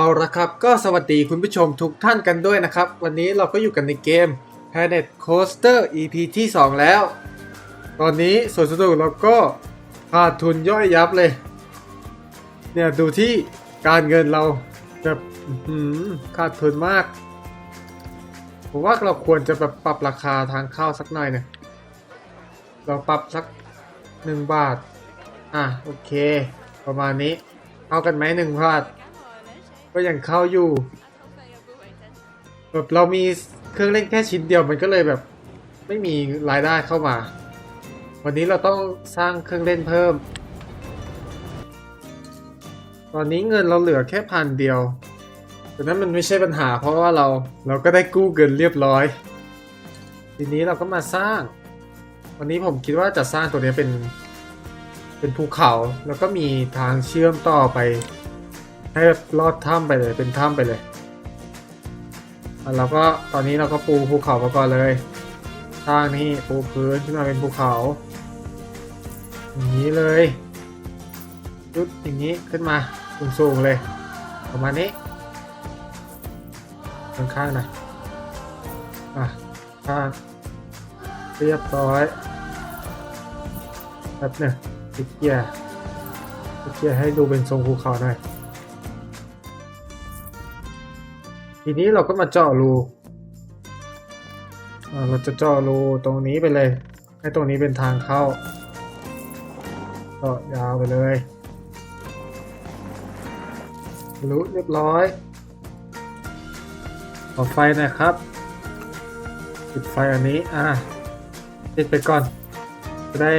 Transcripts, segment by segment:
เอาละครับก็สวัสดีคุณผู้ชมทุกท่านกันด้วยนะครับ วันนี้เราก็อยู่กันในเกม Planet Coaster EP ที่ 2 แล้ว ตอนนี้สวนสนุกเราก็ขาดทุนย่อยยับเลย เนี่ยดูที่การเงินเราแบบขาดทุนมาก ผมว่าเราควรจะแบบปรับราคาทางเข้าสักหน่อยเนี่ยเราปรับสักหนึ่งบาท อะโอเค ประมาณนี้เข้ากันไหมหนึ่งบาท ก็ยังเข้าอยู่แบบเรามีเครื่องเล่นแค่ชิ้นเดียวมันก็เลยแบบ ไม่มีรายได้เข้ามา วันนี้เราต้องสร้างเครื่องเล่นเพิ่ม ตอนนี้เงินเราเหลือแค่พันเดียวแต่นั้นมันไม่ใช่ปัญหา เพราะว่าเราเราก็ได้กู้เงินเรียบร้อย ทีนี้เราก็มาสร้าง วันนี้ผมคิดว่าจะสร้างตัวนี้เป็นเป็นภูเขาแล้วก็มีทางเชื่อมต่อไป ให้ลอดถ้ำไปเลยเป็นถ้ำไปเลยอะเราก็ตอนนี้เราก็ปูภูเขามาก่อนเลยสร้างนี่ปูพื้นขึ้นมาเป็นภูเขาอย่างนี้เลยยุดอย่างนี้ขึ้นมาสูงๆเลยประมาณนี้ข้างๆหน่อยอะข้างเรียบร้อยแบบหนึ่งติดเกียร์ติดเกียร์ให้ดูเป็นทรงภูเขาหน่อย ทีนี้เราก็มาเจาะรูเราจะเจาะรูตรงนี้ไปเลย ให้ตรงนี้เป็นทางเข้าเจาะยาวไปเลยรู้เรียบร้อยต่อไฟนะครับปิดไฟอันนี้อะติดไปก่อนจะได้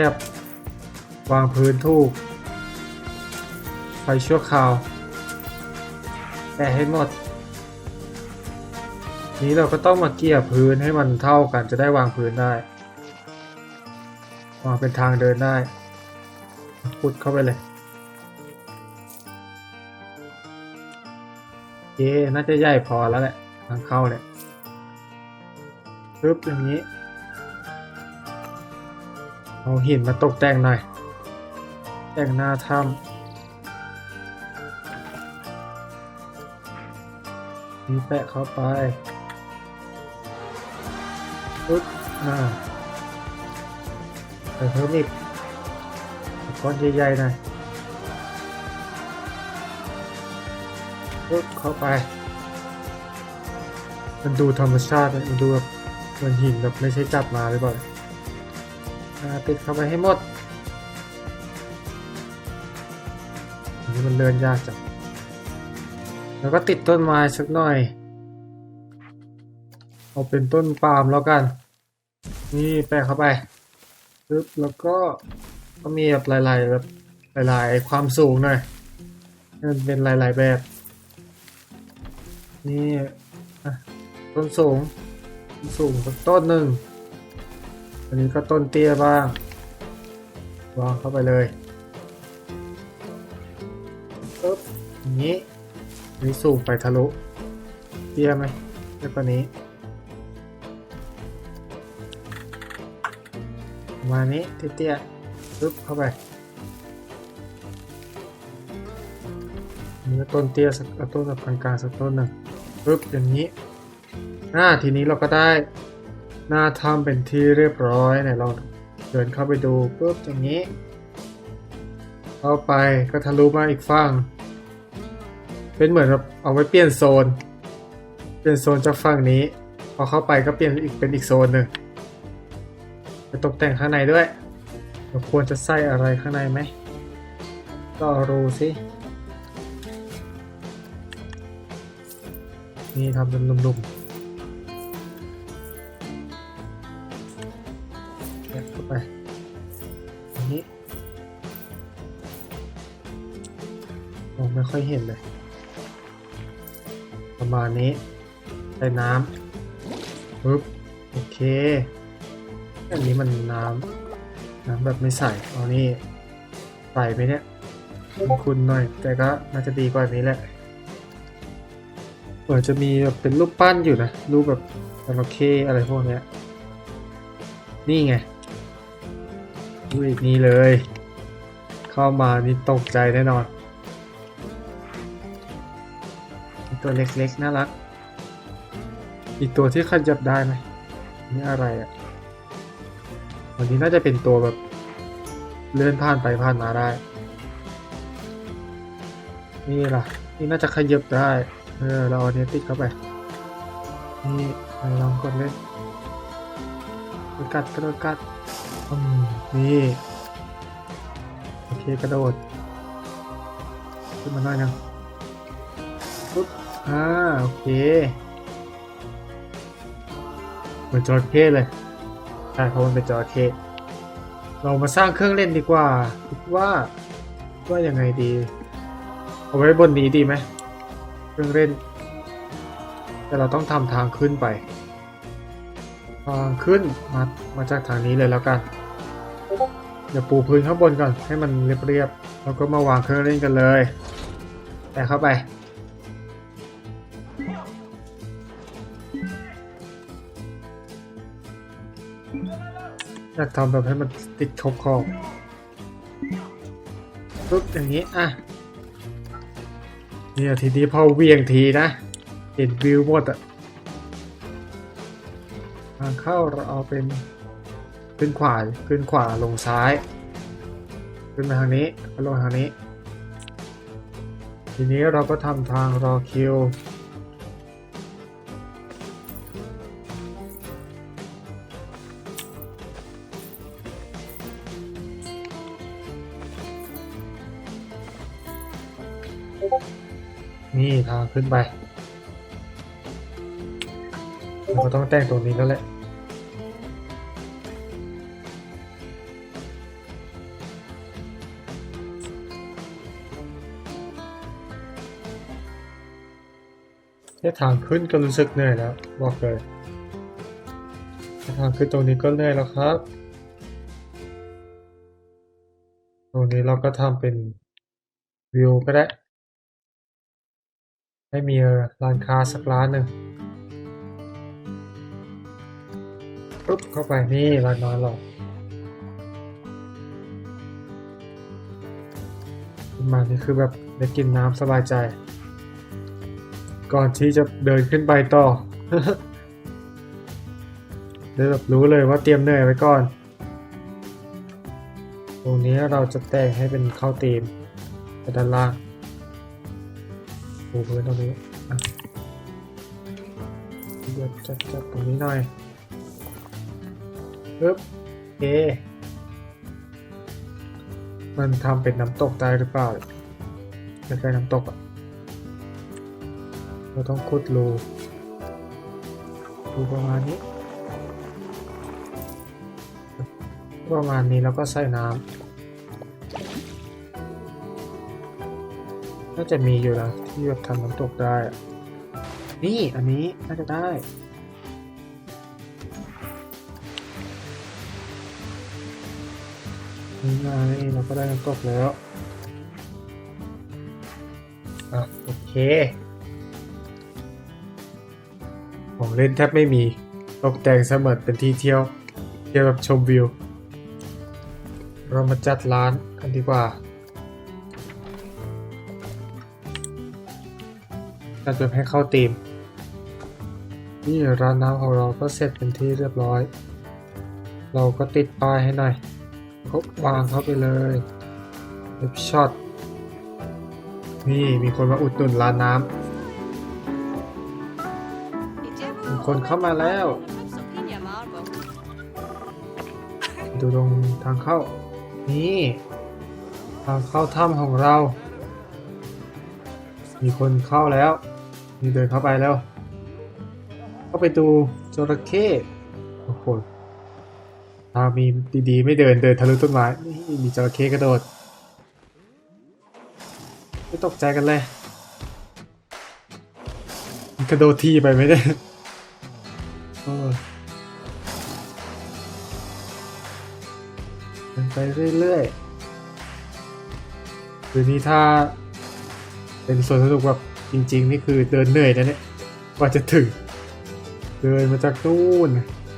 วางพื้นถูก ไฟชั่วคราวแปะให้หมด นี้เราก็ต้องมาเกี่ยพื้นให้มันเท่ากันจะได้วางพื้นได้วางเป็นทางเดินได้พุดเข้าไปเลยโอเคน่าจะใหญ่พอแล้วแหละทางเข้าเนี่ยปึ๊บอย่างนี้ เอาหินมาตกแต่งหน่อย แต่งหน้าถ้ำนี่แปะเข้าไป อ่าใส่เพิ่มอีกก้อนใหญ่ๆหน่อยปึ๊บเข้าไป มันดูธรรมชาติมันดูแบบเหมือนหินแบบไม่ใช่จับมาหรือเปล่าอ่าติดเข้าไปให้หมดอันนี้มันเดินยากจังแล้วก็ติดต้นไม้สักหน่อย เอาเป็นต้นปาล์มแล้วกัน นี่แปะเข้าไปปึ๊บแล้วก็ก็มีแบบหลายๆแบบหลายๆความสูงหน่อยมันเป็นหลายๆแบบ นี่ต้นสูงสูงสักต้นหนึ่งอันนี้ก็ต้นเตี้ยบ้างวางเข้าไปเลยปึ๊บอย่างนี้อันนี้สูงไปทะลุ เตี้ยไหมเตี้ยกว่านี้ มาณนี้เตี้ยๆปึ๊บเข้าไปนี่ก็ต้นเตี้ยสักต้นแบบกลางสักต้นหนึ่งปึ๊บอย่างนี้อ่าทีนี้เราก็ได้หน้าถ้ำเป็นที่เรียบร้อยเนี่ยเราเดินเข้าไปดูปึ๊บอย่างนี้ เข้าไปก็ทะลุมาอีกฝั่งเป็นเหมือนแบบเอาไว้เปลี่ยนโซน เปลี่ยนโซนจากฝั่งนี้ พอเข้าไปก็เปลี่ยนอีกเป็นอีกโซนหนึ่ง ไปตกแต่งข้างในด้วย เราควรจะใส่อะไรข้างในไหมก็รูสิ นี่ทำเป็นลุ่มๆแยกเข้าไปอย่างนี้มองไม่ค่อยเห็นเลย ประมาณนี้ใส่น้ำปึ๊บ โอเค อันนี้มันน้ำน้ำแบบไม่ใส่เอานี่ใส่ไหมเนี่ยคุณหน่อย แต่ก็น่าจะดีกว่านี้แหละเหมือนจะมีแบบเป็นรูปปั้นอยู่นะรูปแบบจระเข้อะไรพวกเนี้ยนี่ไงดูอีกนี้เลย เข้ามานี่ตกใจแน่นอนตัวเล็กๆน่ารัก อีกตัวที่ขยับได้ไหมนี่อะไรอะ วันนี้น่าจะเป็นตัวแบบเลื่อนผ่านไปผ่านมาได้ นี่ล่ะ นี่น่าจะขยับได้ เออ เราเอาอันนี้ติดเข้าไป นี่ลองกดเล่นกระกัดกระโดดกัดอืมนี่ โอเคกระโดด ขึ้นมาหน่อยนึงปุ๊บ อ่า โอเคเหมือนจระเข้เลย ช่เพราะมันเป็นจระเข้เรามาสร้างเครื่องเล่นดีกว่าคิดว่าว่ายังไงดี เอาไว้บนนี้ดีไหมเครื่องเล่น แต่เราต้องทำทางขึ้นไปทางขึ้นมามาจากทางนี้เลยแล้วกันเดี๋ยวปูพื้นข้างบนก่อนให้มันเรียบๆแล้วก็มาวางเครื่องเล่นกันเลย แต่เข้าไป อยากทำแบบให้มันติดขอบขอบปุ๊บอย่างนี้อะเนี่ยทีนี้พอเวียงทีนะเห็นวิวหมดอะทางเข้าเราเอาเป็นขึ้นขวาขึ้นขวาลงซ้าย ขึ้นมาทางนี้ลงทางนี้ ทีนี้เราก็ทำทางรอคิว ขึ้นไปเราก็ต้องแต่งตรงนี้แล้วแหละแค่ทางขึ้นก็รู้สึกเหนื่อยแล้วบอกเลยแค่ทางขึ้นตรงนี้ก็เหนื่อยแล้วครับ ตรงนี้เราก็ทำเป็นวิวก็ได้ ให้มีร้านค้าสักร้านหนึ่งปุ๊บเข้าไปนี่ร้านนอนเราขึ้นมานี่คือแบบได้กินน้ำสบายใจ ก่อนที่จะเดินขึ้นไปต่อได้แบบรู้เลยว่าเตรียมเหนื่อยไว้ก่อน ตรงนี้เราจะแต่งให้เป็นข้าวตีมไปด้านล่าง ปูพื้นตรงนี้เดี๋ยวจัดจัดตรงนี้หน่อยปึ๊บโอมันทำเป็นน้ำตกได้หรือเปล่าใกล้ๆน้ำตกอะ เราต้องขุดรูรูประมาณนี้ ประมาณนี้แล้วก็ใส่น้ำ น่าจะมีอยู่นะที่แบบทำน้ำตกได้อะนี่อันนี้น่าจะได้นี่ไงเราก็ได้น้ำตกแล้ว อะ โอเค ของเล่นแทบไม่มีตกแต่งเสมือนเป็นที่เที่ยว เที่ยวแบบชมวิว เรามาจัดร้านกันดีกว่า จัดแบบให้เข้าธีม นี่ร้านน้ำของเราก็เสร็จเป็นที่เรียบร้อย เราก็ติดป้ายให้หน่อยก็วางเข้าไปเลยเล็บช็อตนี่มีคนมาอุดหนุนร้านน้ำมีคนเข้ามาแล้ว ดูตรงทางเข้า นี่ ทางเข้าถ้ำของเรา มีคนเข้าแล้ว นี่เดินเข้าไปแล้ว เข้าไปดูจระเข้โอ้โหทางมีดีๆ ไม่เดินเดินทะลุต้นไม้นี่มีจระเข้กระโดด ไม่ตกใจกันเลยกระโดดที่ไปไหมเนี่ยโอ้ยเดินไปเรื่อยๆคืนนี้ถ้าเป็นสวนสนุกแบบ จริงๆ นี่คือเดินเหนื่อยนะเนี่ยกว่าจะถึง เดินมาจากนู่น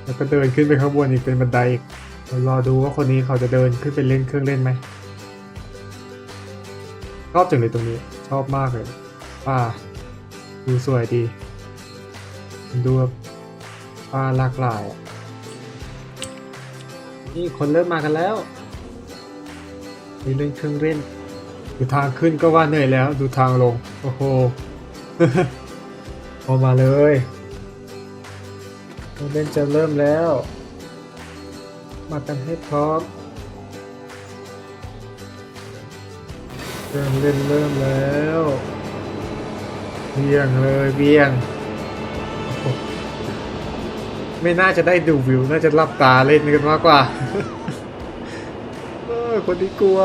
แล้วก็เดินขึ้นไปข้างบนอีกเป็นบันไดอีกเรารอดูว่าคนนี้เขาจะเดินขึ้นไปเล่นเครื่องเล่นไหมชอบจังเลยตรงนี้ชอบมากเลยป่าดูสวยดีดูปลาหลากหลายนี่คนเริ่มมากันแล้วมีเล่นเครื่องเล่น ดูทางขึ้นก็ว่าเหนื่อยแล้ว ดูทางลง โอ้โหออกมาเลยเรื่องเล่นจะเริ่มแล้ว มากันให้พร้อม เรื่องเล่นเริ่มแล้วเบี่ยงเลยเบี่ยง ไม่น่าจะได้ดูวิว น่าจะรับตาเล่นกันมากกว่าคนที่กลัว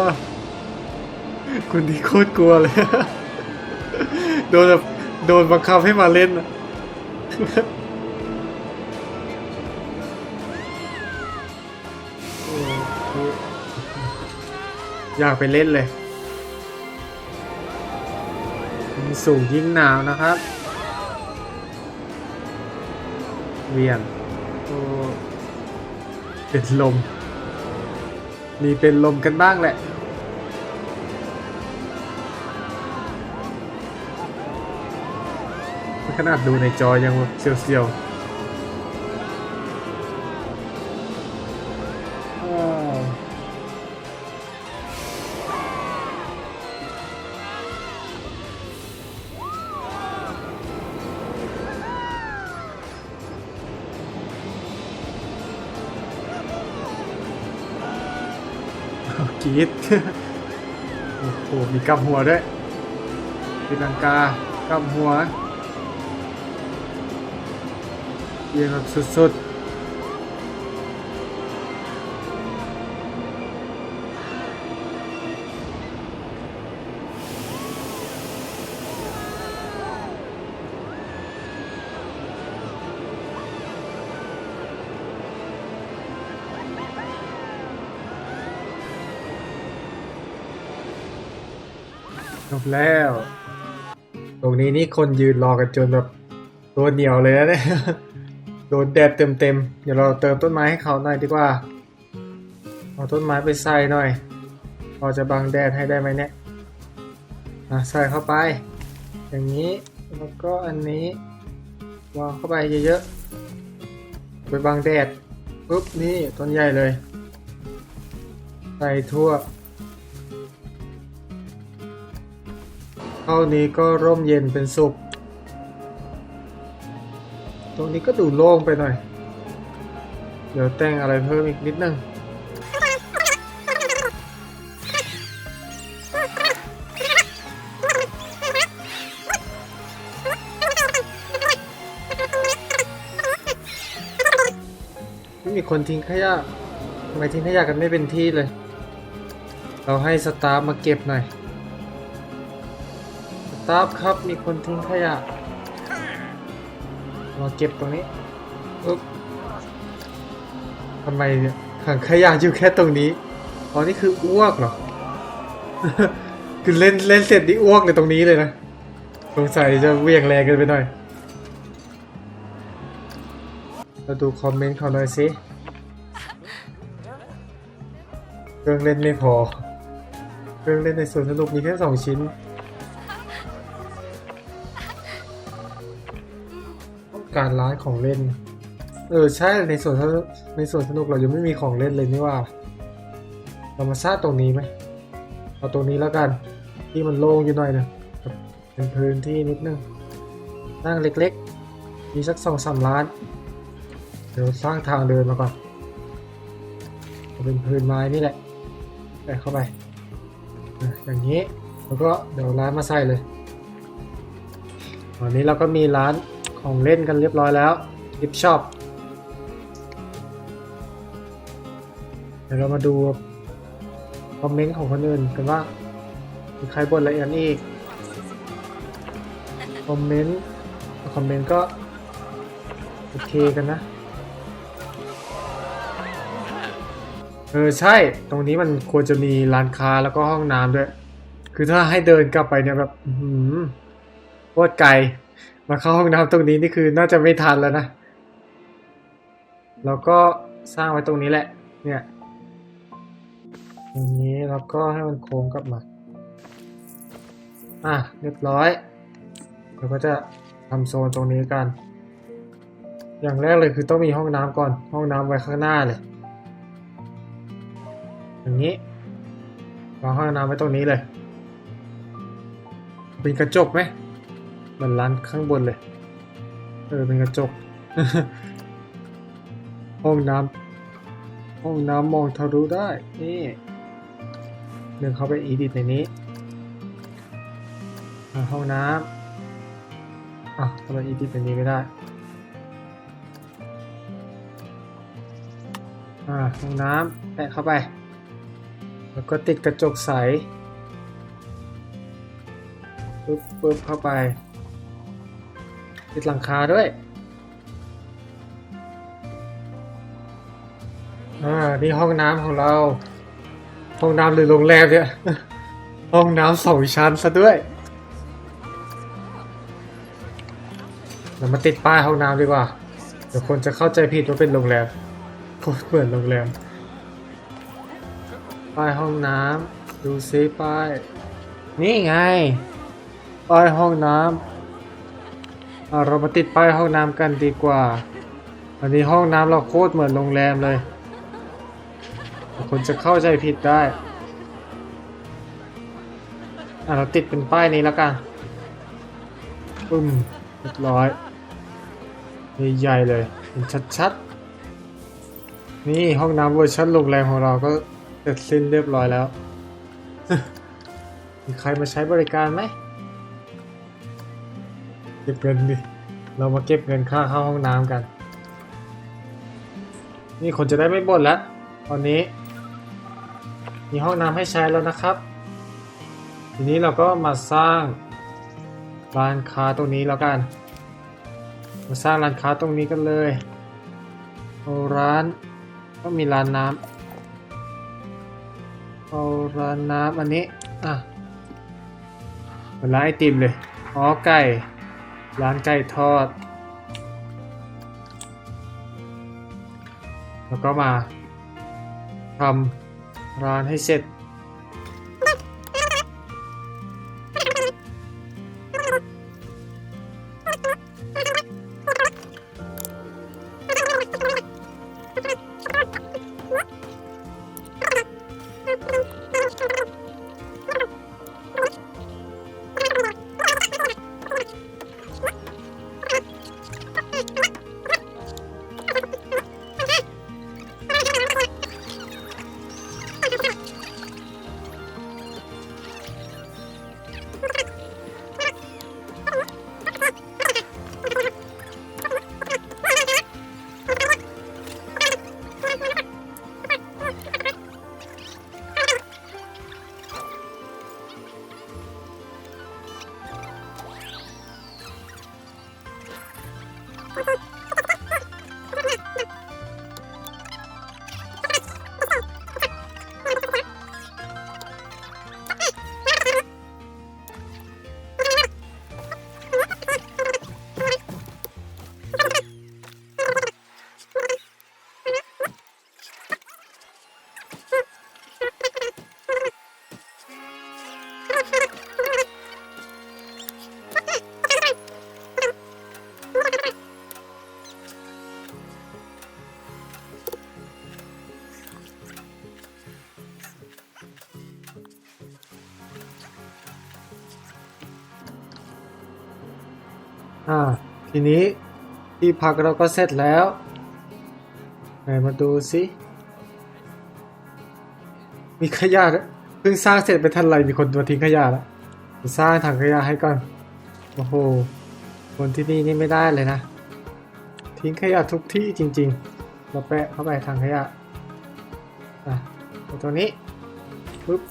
คนที่โคตรกลัวเลย โดนแบบโดนบังคับให้มาเล่นอะโอ้โหอยากไปเล่นเลยยิ่งสูงยิ่งหนาวนะครับ เวียนโอ้เป็นลม มีเป็นลมกันบ้างแหละ ขนาดดูในจอยังเสียวๆอ้าวอ้าวกรีดโอ้โห มีกำหัวด้วยตีลังกากำหัว เยี่ยมแบบสุดๆจบแล้ว ตรงนี้นี่คนยืนรอกันจนแบบตัวเหนียวเลยนะเนี่ย โดนแดดเต็มๆเดี๋ยวเราเติมต้นไม้ให้เขาหน่อยดีกว่า เอาต้นไม้ไปใส่หน่อย พอจะบังแดดให้ได้ไหมเนี่ยใส่เข้าไป อย่างนี้ แล้วก็อันนี้วางเข้าไปเยอะๆ ไปบังแดด ปุ๊บ นี่ต้นใหญ่เลย ใส่ทั่ว เท่านี้ก็ร่มเย็นเป็นสุข ตรงนี้ก็ดูโล่งไปหน่อย เดี๋ยวแต่งอะไรเพิ่มอีกนิดนึงไม่มีคนทิ้งขยะทำไมทิ้งขยะกันไม่เป็นที่เลย เราให้สตาฟมาเก็บหน่อย สตาฟครับมีคนทิ้งขยะ มาเก็บตรงนี้ปุ๊บทำไมเนี่ยถังขยะอยู่แค่ตรงนี้อ๋อนี่คืออ้วกเหรอ คือเล่นเล่นเสร็จนี่อ้วกในตรงนี้เลยนะสงสัยจะเวียงแรงกันไปหน่อย เราดูคอมเมนต์เขาหน่อยสิเครื่องเล่นไม่พอ เครื่องเล่นในสวนสนุกมีแค่สองชิ้น การร้านของเล่น เออใช่ในส่วนนในส่วนสนุกเรายังไม่มีของเล่นเลยนี่ว่า เรามาสร้างตรงนี้ไหมเอาตรงนี้แล้วกัน ที่มันโล่งอยู่หน่อยนะเป็นพื้นที่นิดนึงสร้างเล็กๆ มีสักสองสามล้าน เดี๋ยวสร้างทางเดินมาก่อนเอาเป็นพื้นไม้นี่แหละใส่เข้าไปอย่างนี้แล้วก็เดี๋ยวร้านมาใส่เลยตอนนี้เราก็มีร้าน ของเล่นกันเรียบร้อยแล้วกิฟช็อปเดี๋ยวเรามาดูคอมเมนต์ของคนอื่นกันว่ามีใครบ่นอะไรกันอีกคอมเมนต์คอมเมนต์ก็โอเคกันนะเออใช่ตรงนี้มันควรจะมีร้านค้าแล้วก็ห้องน้ำด้วย คือถ้าให้เดินกลับไปเนี่ยแบบ อื้อหือโคตรไกล มาเข้าห้องน้ำตรงนี้นี่คือน่าจะไม่ทันแล้วนะ แล้วก็สร้างไว้ตรงนี้แหละ เนี่ยตรงนี้แล้วก็ให้มันโค้งกลับมา อะเรียบร้อยเราก็จะทำโซนตรงนี้กัน อย่างแรกเลยคือต้องมีห้องน้ำก่อน ห้องน้ำไว้ข้างหน้าเลย อย่างนี้วางห้องน้ำไว้ตรงนี้เลย เป็นกระจกไหม เหมือนร้านข้างบนเลย เออ เป็นกระจก ห้องน้ำห้องน้ำมองทะลุได้ นี่เดินเข้าไปอีดิทในนี้ ห้องน้ำอะทำไมอีดิทในนี้ไม่ได้ อ่า ห้องน้ำแปะเข้าไป แล้วก็ติดกระจกใสปึ๊บปึ๊บเข้าไป ติดหลังคาด้วย อ่า นี่ห้องน้ำของเรา ห้องน้ำหรือโรงแรมเนี่ย ห้องน้ำสองชั้นซะด้วย เรามาติดป้ายห้องน้ำดีกว่า เดี๋ยวคนจะเข้าใจผิดว่าเป็นโรงแรมโคตรเหมือนโรงแรม ป้ายห้องน้ำดูซิป้าย นี่ไง ป้ายห้องน้ำ เรามาติดป้ายห้องน้ำกันดีกว่า อันนี้ห้องน้ำเราโคตรเหมือนโรงแรมเลย คนจะเข้าใจผิดได้ อะเราติดเป็นป้ายนี้แล้วกันปึ้มเรียบร้อยใหญ่ๆเลยเห็นชัดๆ นี่ห้องน้ำเวอร์ชันโรงแรมของเราก็เสร็จสิ้นเรียบร้อยแล้ว มีใครมาใช้บริการไหม เก็บเงินดิเรามาเก็บเงินค่าเข้าห้องน้ำกัน นี่คนจะได้ไม่บ่นแล้วตอนนี้ มีห้องน้ำให้ใช้แล้วนะครับ ทีนี้เราก็มาสร้างร้านค้าตรงนี้แล้วกัน มาสร้างร้านค้าตรงนี้กันเลยเอาร้านก็มีร้านน้ำเอาร้านน้ำอันนี้อะเหมือนร้านไอติมเลย อ๋อไก่ ร้านไก่ทอด แล้วก็มาทำร้านให้เสร็จ อ่า ทีนี้ที่พักเราก็เสร็จแล้วไหนมาดูสิมีขยะเพิ่งสร้างเสร็จไปทันไรมีคนมาทิ้งขยะแล้วสร้างถังขยะให้ก่อนโอ้โหคนที่นี่นี่ไม่ได้เลยนะ ทิ้งขยะทุกที่จริง ๆ เราแปะเข้าไปถังขยะอะตัวนี้ปึ๊บ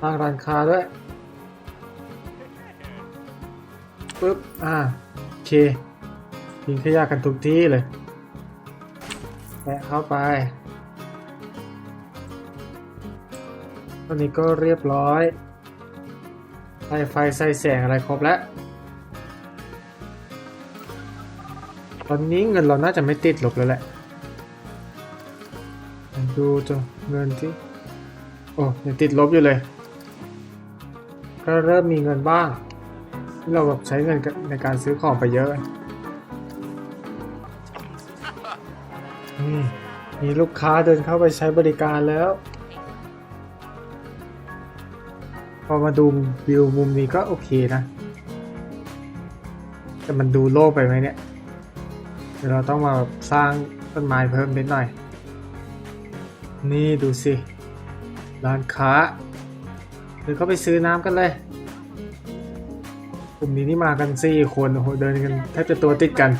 สร้างร้านค้าด้วยปึ๊บอ่า เคทิ้งขยะกันทุกที่เลยแปะเข้าไปตอนนี้ก็เรียบร้อยใส่ไฟใส่แสงอะไรครบแล้ว ตอนนี้เงินเราน่าจะไม่ติดลบแล้วแหละ ดูจนเงินที่ โอ้ยังติดลบอยู่เลย ก็เริ่มมีเงินบ้าง เราแบบใช้เงินในการซื้อของไปเยอะมีลูกค้าเดินเข้าไปใช้บริการแล้ว พอมาดูวิวมุมนี้ก็โอเคนะ แต่มันดูโล่งไปไหมเนี่ยเดี๋ยวเราต้องมาสร้างต้นไม้เพิ่มนิดหน่อย นี่ดูสิ ร้านค้าเดี๋ยวก็ไปซื้อน้ำกันเลย กลุ่มนี้นี่มากันสี่คนโหเดินกันแทบจะตัวติดกัน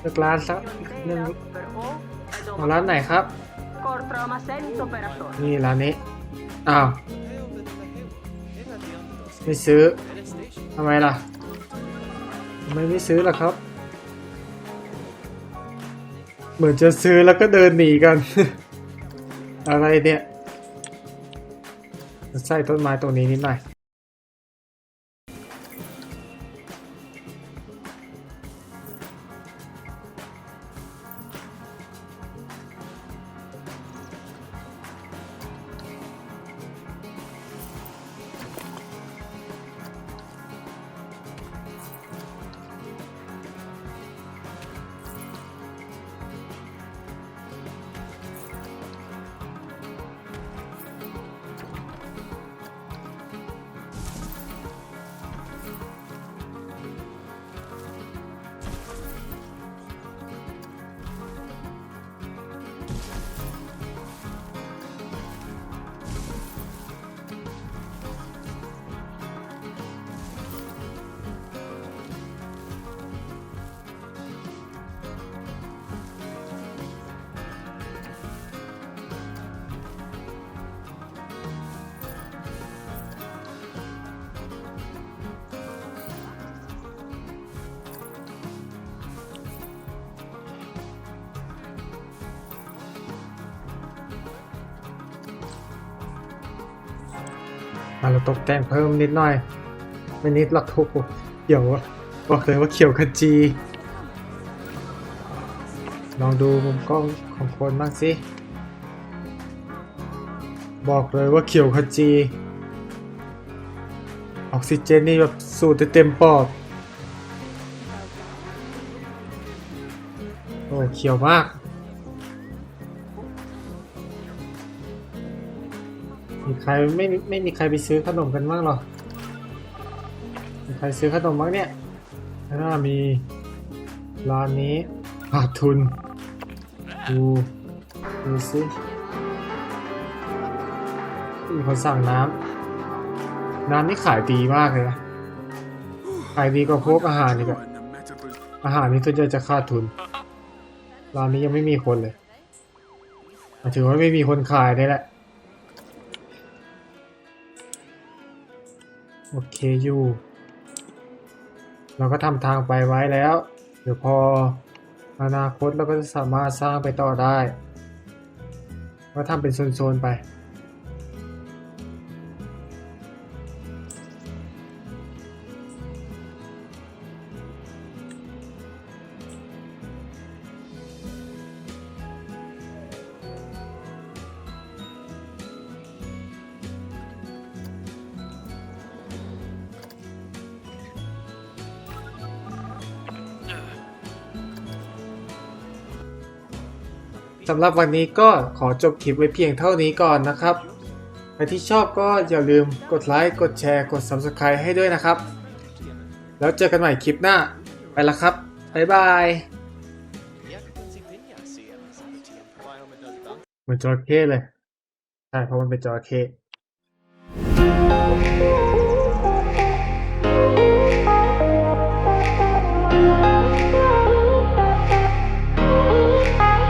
เลือกร้านสักหนึ่งเอาร้านไหนครับ นี่ร้านนี้ อ้าว ไม่ซื้อทำไมล่ะทำไมไม่ซื้อล่ะครับ เหมือนจะซื้อแล้วก็เดินหนีกัน อะไรเนี่ย ใส่ต้นไม้ตรงนี้นิดหน่อย มาเราตกแต่งเพิ่มนิดหน่อย ไม่นิดหรอกทุกเขียวบอกเลยว่าเขียวขจี ลองดูมุมกล้องของคนบ้างสิ บอกเลยว่าเขียวขจี ออกซิเจนนี่แบบสูดเต็มปอดโอ้เขียวมาก รไม่ไม่มีใครไปซื้อขนมกันบ้างหรอมีใครซื้อขนมบ้างเนี่ยถ้ามีร้านนี้ขาดทุนดูดูสิมีคนสั่งน้ำน้ำนี่ขายดีมากเลยนะขายดีกว่าพวกอาหารนี่แบบอาหารนี่ส่วนใหญ่จะขาดทุนร้านนี้ยังไม่มีคนเลยหมายถือว่าไม่มีคนขายได้แหละ โอเคอยู่ เราก็ทำทางไปไว้แล้ว เดี๋ยวพออนาคตเราก็จะสามารถสร้างไปต่อได้ ก็ทำเป็นโซนๆไป สำหรับวันนี้ก็ขอจบคลิปไว้เพียงเท่านี้ก่อนนะครับ ใครที่ชอบก็อย่าลืมกดไลค์ กดแชร์ กด Subscribe ให้ด้วยนะครับ แล้วเจอกันใหม่คลิปหน้า ไปละครับ บ๊ายบายเหมือนจระเข้เลย ใช่ เพราะมันเป็นจระเข้